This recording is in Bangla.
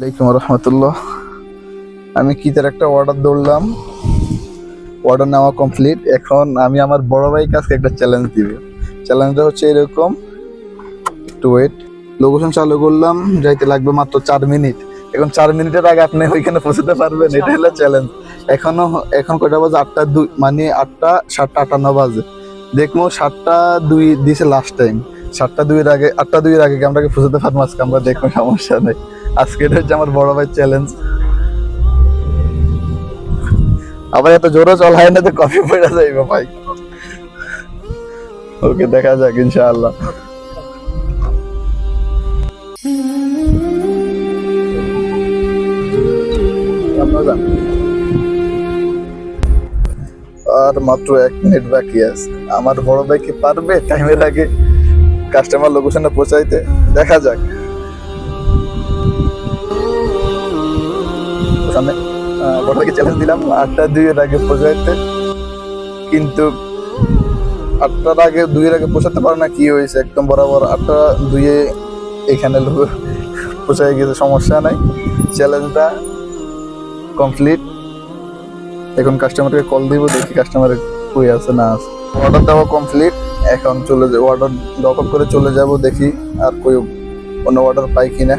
আলাইকুম রহমতুল্লাহ। আমি কিতার একটা অর্ডার দৌড়লাম অর্ডার নেওয়া কমপ্লিট এখন আমি আমার বড় ভাই কাছকে একটা চ্যালেঞ্জ দিব। চ্যালেঞ্জটা হচ্ছে এরকম। একটু ওয়েট লোকেশন চালু করলাম। যাইতে লাগবে মাত্র চার মিনিট। এখন চার মিনিটের আগে আপনি ওইখানে পৌঁছতে পারবেন। এটা হলো চ্যালেঞ্জ এখনও, এখন কয়টা বাজে? আটটা দুই মানে আটটা, সাতটা আটান্ন বাজে। দেখব সাতটা দুই দিছে লাস্ট টাইম সাতটা দুইয়ের আগে, আটটা দুইয়ের আগে আমরা কি পৌঁছতে পারব? আজকে আমরা দেখব সমস্যা নেই। আজকে এটা হচ্ছে আমার বড় ভাই চ্যালেঞ্জ আবার এত চল, হয় না তো কফি পড়ে যাইবে, ভাই। ওকে, দেখা যাক, ইনশাআল্লাহ। আর মাত্র এক মিনিট বাকি আছে। আমার বড় ভাই কি পারবে? টাইমের আগে কাস্টমার লোকেশনে পৌঁছাইতে। দেখা যাক। সামনে আহ, বড় ভাইকে চ্যালেঞ্জ দিলাম আটটা দুইয়ের আগে পৌঁছাইতে কিন্তু আটটার আগে দুইয়ের আগে পৌঁছাতে পারে না কি হয়েছে? একদম বরাবর আটটা দুইয়ে এখানে পৌঁছায় গেছে সমস্যা নাই। চ্যালেঞ্জটা কমপ্লিট এখন কাস্টমারকে কল দিব দেখি কাস্টমার কই আছে না আছে। অর্ডার দেওয়া কমপ্লিট এখন চলে যাব অর্ডার ডক করে চলে যাব দেখি আর কই অন্য অর্ডার পাই কিনা।